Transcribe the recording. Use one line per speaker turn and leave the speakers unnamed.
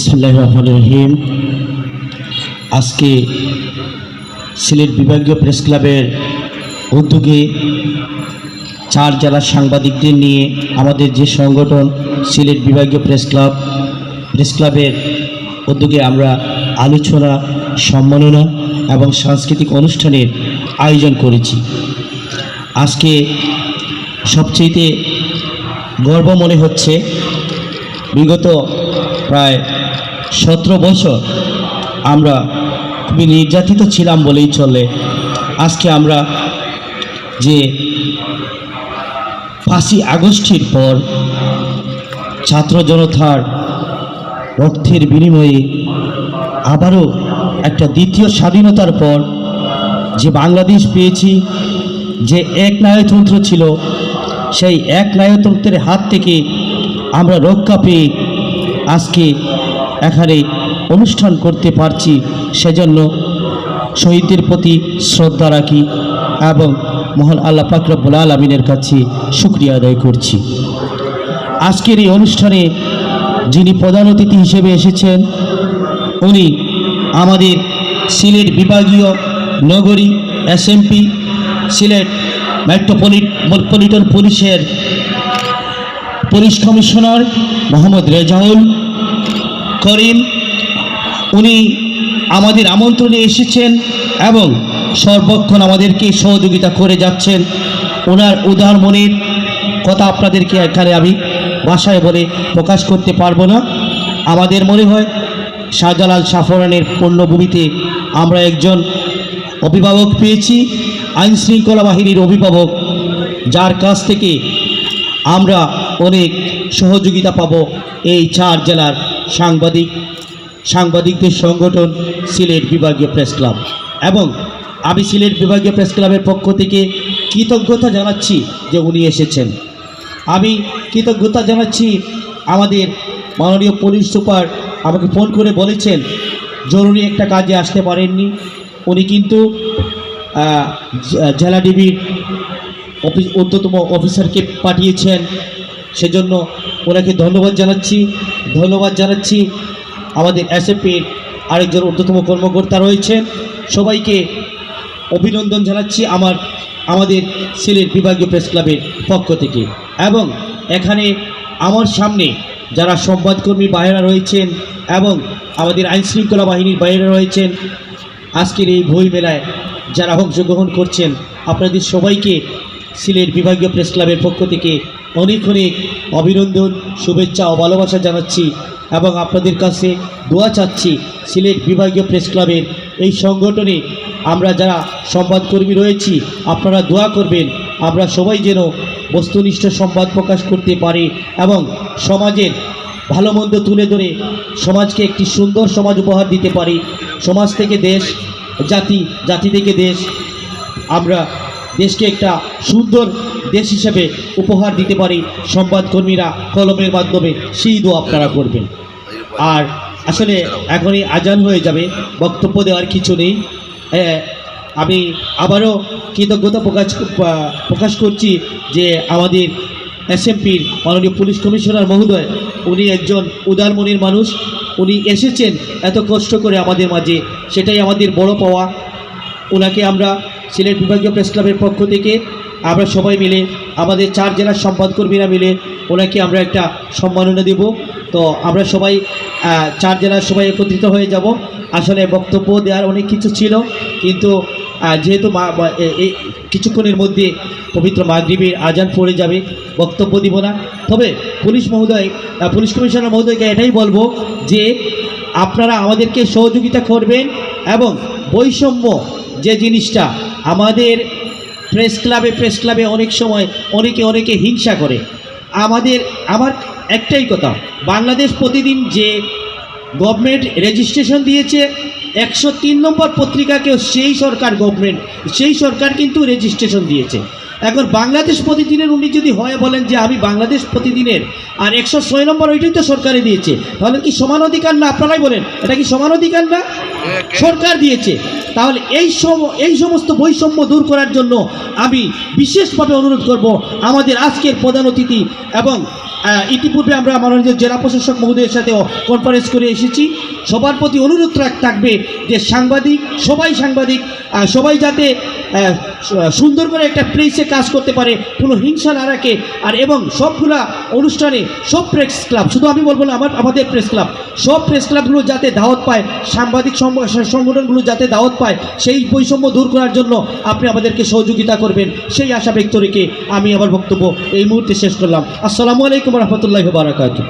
বিসমুল্লাহ রহমান রহিম। আজকে সিলেট বিভাগীয় প্রেস ক্লাবের উদ্যোগে চার জেলার সাংবাদিকদের নিয়ে আমাদের যে সংগঠন সিলেট বিভাগীয় প্রেস ক্লাব, প্রেস ক্লাবের উদ্যোগে আমরা আলোচনা, সম্মাননা এবং সাংস্কৃতিক অনুষ্ঠানের আয়োজন করেছি। আজকে সবচেয়েতে গর্ব মনে হচ্ছে, বিগত প্রায় সতেরো বছর আমরা খুবই নির্যাতিত ছিলাম বলেই চলে। আজকে আমরা যে ফাঁসি আগস্টের পর ছাত্র জনতার রক্তের বিনিময়ে আবারও একটা দ্বিতীয় স্বাধীনতার পর যে বাংলাদেশ পেয়েছি, যে এক নায়তন্ত্র ছিল, সেই এক নায়তন্ত্রের হাত থেকে আমরা রক্ষা পেয়ে আজকে এখানে অনুষ্ঠান করতে পারছি, সেজন্য শহীদদের প্রতি শ্রদ্ধা রাখি এবং মহান আল্লাহ পাকরবুল আলমিনের কাছে শুক্রিয়া আদায় করছি। আজকের এই অনুষ্ঠানে যিনি প্রধান অতিথি হিসেবে এসেছেন, উনি আমাদের সিলেট বিভাগীয় নগরী এসএমপি সিলেট মেট্রোপলিটন পুলিশের পুলিশ কমিশনার মোহাম্মদ রেজাউল করিম, উনি আমাদের আমন্ত্রণে এসেছেন এবং সর্বক্ষণ আমাদেরকে সহযোগিতা করে যাচ্ছেন। ওনার উদার মনের কথা আপনাদেরকে এখানে আমি ভাষায় বলে প্রকাশ করতে পারব না। আমাদের মনে হয় শাহজালাল সাফরানের পণ্যভূমিতে আমরা একজন অভিভাবক পেয়েছি আইন শৃঙ্খলা বাহিনীর অভিভাবক, যার কাছ থেকে আমরা অনেক সহযোগিতা পাব এই চার জেলার সাংবাদিক, সাংবাদিকদের সংগঠন সিলেট বিভাগীয় প্রেস ক্লাব। এবং আমি সিলেট বিভাগীয় প্রেস ক্লাবের পক্ষ থেকে কৃতজ্ঞতা জানাচ্ছি যে উনি এসেছেন। আমি কৃতজ্ঞতা জানাচ্ছি আমাদের মাননীয় পুলিশ সুপার আমাকে ফোন করে বলেছেন, জরুরি একটা কাজে আসতে পারেননি। উনি কিন্তু জেলা ডিবির অফিস, অন্যতম অফিসারকে পাঠিয়েছেন। সেজন্য ওনাকে ধন্যবাদ জানাচ্ছি। ধন্যবাদ জানাচ্ছি। আমাদের এসএপির আরেকজন ঊর্ধ্বতম কর্মকর্তা রয়েছেন সবাইকে অভিনন্দন জানাচ্ছি আমার, আমাদের সিলেট বিভাগীয় প্রেস ক্লাবের পক্ষ থেকে। এবং এখানে আমার সামনে যারা সংবাদকর্মী বাইরা রয়েছেন এবং আমাদের আইনশৃঙ্খলা বাহিনীর বাইরে রয়েছেন, আজকের এই বই মেলায় যারা অংশগ্রহণ করছেন, আপনাদের সবাইকে সিলেট বিভাগীয় প্রেস ক্লাবের পক্ষ থেকে অনেক অনেক অভিনন্দন, শুভেচ্ছা ও ভালোবাসা জানাচ্ছি এবং আপনাদের কাছে দোয়া চাচ্ছি সিলেট বিভাগীয় প্রেস ক্লাবের এই সংগঠনে আমরা যারা সংবাদকর্মী রয়েছি, আপনারা দোয়া করবেন, আমরা সবাই যেন বস্তুনিষ্ঠ সংবাদ প্রকাশ করতে পারি এবং সমাজের ভালো মন্দ তুলে ধরে সমাজকে একটি সুন্দর সমাজ উপহার দিতে পারি। সমাজ থেকে দেশ, জাতি জাতি থেকে দেশ, আমরা দেশকে একটা সুন্দর দেশ হিসেবে উপহার দিতে পারি। সংবাদকর্মীরা কলমের মাধ্যমে সেই দো আপনারা করবেন। আর আসলে এখনই আজান হয়ে যাবে, বক্তব্য দেওয়ার কিছু নেই। আমি আবারও কৃতজ্ঞতা প্রকাশ প্রকাশ করছি যে আমাদের এসএমপির মাননীয় পুলিশ কমিশনার মহোদয়, উনি একজন উদার মনের মানুষ। উনি এসেছেন, এত কষ্ট করে আমাদের মাঝে। সেটাই আমাদের বড় পাওয়া। ওনাকে আমরা সিলেট বিভাগীয় প্রেস ক্লাবের পক্ষ থেকে আমরা সবাই মিলে, আমাদের চার জেলার সম্পাদকর্মীরা মিলে ওনাকে আমরা একটা সম্মাননা দেব। তো আমরা সবাই চার জেলার সবাই একত্রিত হয়ে যাব। আসলে বক্তব্য দেওয়ার অনেক কিছু ছিল, কিন্তু যেহেতু মা- কিছুক্ষণের মধ্যে পবিত্র মাগরিবের আজান পড়ে যাবে, বক্তব্য দিব না। তবে পুলিশ মহোদয় পুলিশ কমিশনার মহোদয়কে এটাই বলব যে, আপনারা আমাদেরকে সহযোগিতা করবেন এবং বৈষম্য যে জিনিসটা আমাদের প্রেস ক্লাবে প্রেস ক্লাবে অনেক সময় অনেকে অনেকে হিংসা করে। আমাদের আমার একটাই কথা বাংলাদেশ প্রতিদিন যে গভর্নমেন্ট রেজিস্ট্রেশন দিয়েছে একশো তিন নম্বর পত্রিকাকেও সেই সরকার গভর্নমেন্ট সেই সরকার কিন্তু রেজিস্ট্রেশন দিয়েছে। এখন বাংলাদেশ প্রতিদিনের উনি যদি হয় বলেন যে আমি বাংলাদেশ প্রতিদিনের আর একশো ছয় নম্বর ওইটাই তো সরকারে দিয়েছে তাহলে কি সমান অধিকার না? আপনারাই বলেন এটা কি সমান অধিকার না? সরকার দিয়েছে। তাহলে এই সম, এই সমস্ত বৈষম্য দূর করার জন্য আমি বিশেষভাবে অনুরোধ করব আমাদের আজকের প্রধান অতিথি এবং ইতিপূর্বে আমরা মাননীয় জেলা প্রশাসক মহোদয়ের সাথেও কনফারেন্স করে এসেছি। সবার প্রতি অনুরোধ থাকবে যে সাংবাদিক, সবাই সাংবাদিক সবাই যাতে সুন্দর করে একটা প্লেসে কাজ করতে পারে কোনো হিংসা না রাখে আর এবং সবগুলা অনুষ্ঠানে সব প্রেস ক্লাব শুধু আমি বলব না, আমার আমাদের প্রেস ক্লাব সব প্রেস ক্লাবগুলো যাতে দাওয়াত পায়, সাংবাদিক সংগঠনগুলো যাতে দাওয়াত পায়, সেই বৈষম্য দূর করার জন্য আপনি আমাদেরকে সহযোগিতা করবেন। সেই আশা ব্যক্ত রেখে আমি আমার বক্তব্য এই মুহূর্তে শেষ করলাম। আসসালামু আলাইকুম রহমতুল্লাহ বারাকাতু